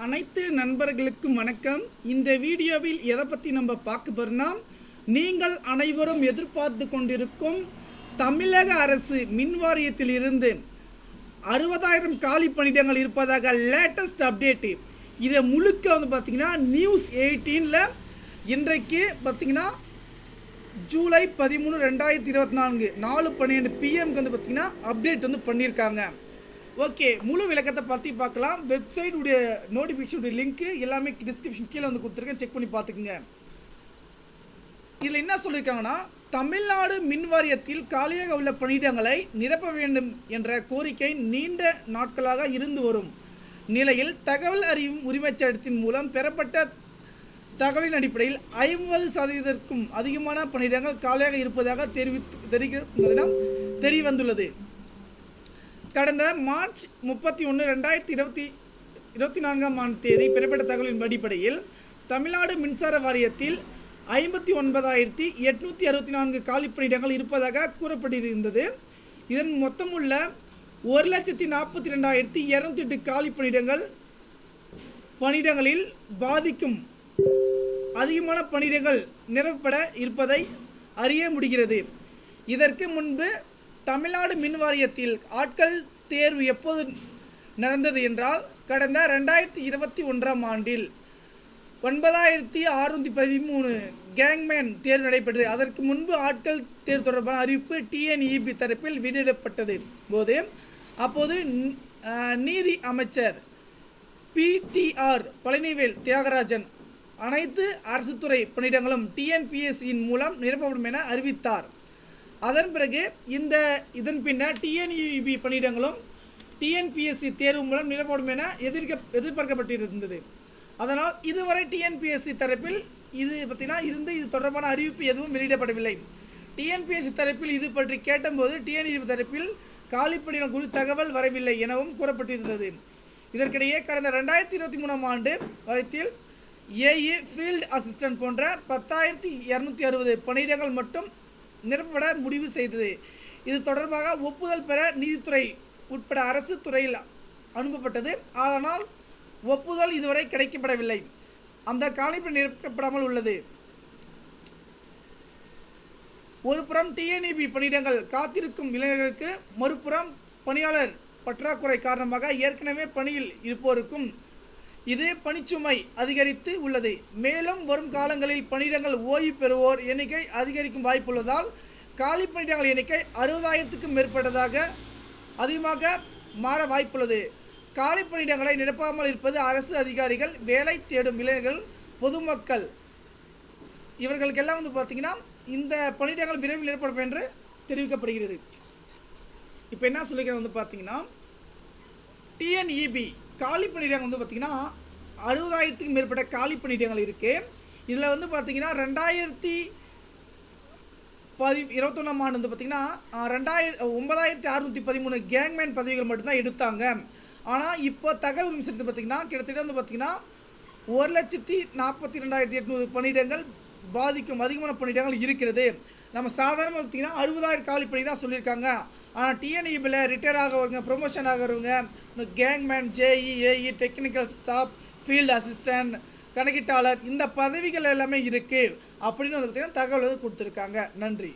அனைத்து நண்பர்களுக்கும் வணக்கம். இந்த வீடியோவில் எதை பற்றி நம்ம பார்க்க போறோம்னா நீங்கள் அனைவரும் எதிர்பார்த்து கொண்டிருக்கும் தமிழக அரசு மின் வாரியத்தில் இருந்து அறுபதாயிரம் காலி பணியிடங்கள் இருப்பதாக லேட்டஸ்ட் அப்டேட்டு இதை முழுக்க வந்து பார்த்தீங்கன்னா நியூஸ் எயிட்டீனில் இன்றைக்கு பார்த்தீங்கன்னா ஜூலை பதிமூணு ரெண்டாயிரத்தி இருபத்தி நான்கு நாலு பன்னிரெண்டு பிஎம்க்கு வந்து பார்த்தீங்கன்னா அப்டேட் வந்து பண்ணியிருக்காங்க. ஓகே முழு விளக்கத்தை பற்றி பார்க்கலாம். வெப்சைட் உடைய நோட்டிஃபிகேஷனுடைய லிங்க் எல்லாமே டிஸ்கிரிப்ஷன் கீழே வந்து கொடுத்துருக்கேன். செக் பண்ணி பார்த்துக்குங்க. இதில் என்ன சொல்லியிருக்காங்கன்னா தமிழ்நாடு மின் வாரியத்தில் காலியாக உள்ள பணியிடங்களை நிரப்ப வேண்டும் என்ற கோரிக்கை நீண்ட நாட்களாக இருந்து வரும் நிலையில் தகவல் அறியும் உரிமைச் சட்டத்தின் மூலம் பெறப்பட்ட தகவலின் அடிப்படையில் ஐம்பது சதவீதத்திற்கும் அதிகமான பணியிடங்கள் காலியாக இருப்பதாக தெரிவித்து தெரிவிக்க தெரிய வந்துள்ளது கடந்த மார்ச் முப்பத்தி ஒன்று ரெண்டாயிரத்தி இருபத்தி இருபத்தி நான்காம் ஆண்டு தேதி பெறப்பட்ட தகவலின் அடிப்படையில் தமிழ்நாடு மின்சார வாரியத்தில் ஐம்பத்தி ஒன்பதாயிரத்தி எட்நூற்றி அறுபத்தி நான்கு காலிப்பணியிடங்கள் இருப்பதாக கூறப்பட்டிருந்தது. இதன் மொத்தமுள்ள ஒரு லட்சத்தி நாற்பத்தி ரெண்டாயிரத்தி இரநூத்தி எட்டு காலிப்பணியிடங்கள் பணியிடங்களில் பாதிக்கும் அதிகமான பணியிடங்கள் நிரப்பட இருப்பதை அறிய முடிகிறது. இதற்கு முன்பு தமிழ்நாடு மின் வாரியத்தில் ஆட்கள் தேர்வு எப்போது நடந்தது என்றால் கடந்த ரெண்டாயிரத்தி இருபத்தி ஒன்றாம் ஆண்டில் ஒன்பதாயிரத்தி அறுநூத்தி பதிமூணு கேங்மேன் தேர்வு நடைபெற்றது. அதற்கு முன்பு ஆட்கள் தேர்வு தொடர்பான அறிவிப்பு டிஎன்இபி தரப்பில் வெளியிடப்பட்டது போது அப்போது நீதி அமைச்சர் பிடிஆர் பழனிவேல் தியாகராஜன் அனைத்து அரசு துறை பணியிடங்களும் டிஎன்பிஎஸ்சியின் மூலம் நிரப்பப்படும் என அறிவித்தார். அதன் பிறகு இந்த இதன் பின்னர் டிஎன்இபி பணியிடங்களும் டிஎன்பிஎஸ்சி தேர்வு மூலம் நிலப்படும் என எதிர்க்க எதிர்பார்க்கப்பட்டிருந்தது. அதனால் இதுவரை டிஎன்பிஎஸ்சி தரப்பில் இது பார்த்தீங்கன்னா இருந்து இது தொடர்பான அறிவிப்பு எதுவும் வெளியிடப்படவில்லை. டிஎன்பிஎஸ்சி தரப்பில் இது பற்றி கேட்டபோது டிஎன்இபி தரப்பில் காலிப்பணிகள் குறித்து தகவல் வரவில்லை எனவும் கூறப்பட்டிருந்தது. இதற்கிடையே கடந்த ரெண்டாயிரத்தி இருபத்தி மூணாம் ஆண்டு வரைத்தில் ஏஇ ஃபீல்டு அசிஸ்டன்ட் போன்ற பத்தாயிரத்தி இரநூத்தி அறுபது பணியிடங்கள் மட்டும் நிரப்பட முடிவு செய்தது. இது தொடர்பாக ஒப்புதல் பெற நீதித்துறை உட்பட அரசு துறையில் அனுப்பப்பட்டது. ஆனால் ஒப்புதல் இதுவரை கிடைக்கப்படவில்லை. அந்த காலிப்பணி நிரப்பப்படாமல் உள்ளது. ஒருபுறம் டிஎன்இபி பணியிடங்கள் காத்திருக்கும் இளைஞர்களுக்கு மறுபுறம் பணியாளர் பற்றாக்குறை காரணமாக ஏற்கனவே பணியில் இருப்போருக்கும் இது பணிச்சுமை அதிகரித்து உள்ளது. மேலும் வரும் காலங்களில் பணியிடங்கள் ஓய்வு பெறுவோர் எண்ணிக்கை அதிகரிக்கும் வாய்ப்புள்ளதால் காலி பணியிடங்கள் எண்ணிக்கை அறுபதாயிரத்துக்கும் மேற்பட்டதாக அதிகமாக மாற வாய்ப்புள்ளது. காலி பணியிடங்களை நிரப்பாமல் இருப்பது அரசு அதிகாரிகள் வேலை தேடும் இளைஞர்கள் பொதுமக்கள். இவர்களுக்கெல்லாம் வந்து பார்த்தீங்கன்னா இந்த பணியிடங்கள் விரைவில் ஏற்படும் என்று தெரிவிக்கப்படுகிறது. இப்போ என்ன சொல்லிக்கிறேன் வந்து பார்த்தீங்கன்னா டிஎன்இபி காலி பணியிடங்கள் வந்து பார்த்தீங்கன்னா அறுபதாயிரத்துக்கும் மேற்பட்ட காலி பணியிடங்கள் இருக்குது இதில் வந்து பார்த்தீங்கன்னா ரெண்டாயிரத்தி பதி இருபத்தொன்னாம் ஆண்டு வந்து பார்த்தீங்கன்னா ரெண்டாயிரம் ஒன்பதாயிரத்தி அறுநூற்றி பதிமூணு கேங்மேன் பதவிகள் மட்டும்தான் எடுத்தாங்க. ஆனால் இப்போ தகவல் விமர்சனத்தை பார்த்தீங்கன்னா கிட்டத்தட்ட வந்து பார்த்தீங்கன்னா ஒரு லட்சத்தி நாற்பத்தி ரெண்டாயிரத்தி எட்நூறு பணியிடங்கள் பாதிக்கும் அதிகமான பணியிடங்கள் இருக்கிறது. நம்ம சாதாரணமாக பார்த்தீங்கன்னா அறுபதாயிரம் காலி தான் சொல்லியிருக்காங்க. ஆனால் டிஎன்இபியில் ரிட்டையர் ஆகிறவங்க promotion ஆகிறவங்க gangman JE AE technical staff field assistant கணக்கீட்டாளர் இந்த பதவிகள் எல்லாமே இருக்குது அப்படின்னு வந்து பார்த்தீங்கன்னா தகவல் வந்து கொடுத்துருக்காங்க. நன்றி.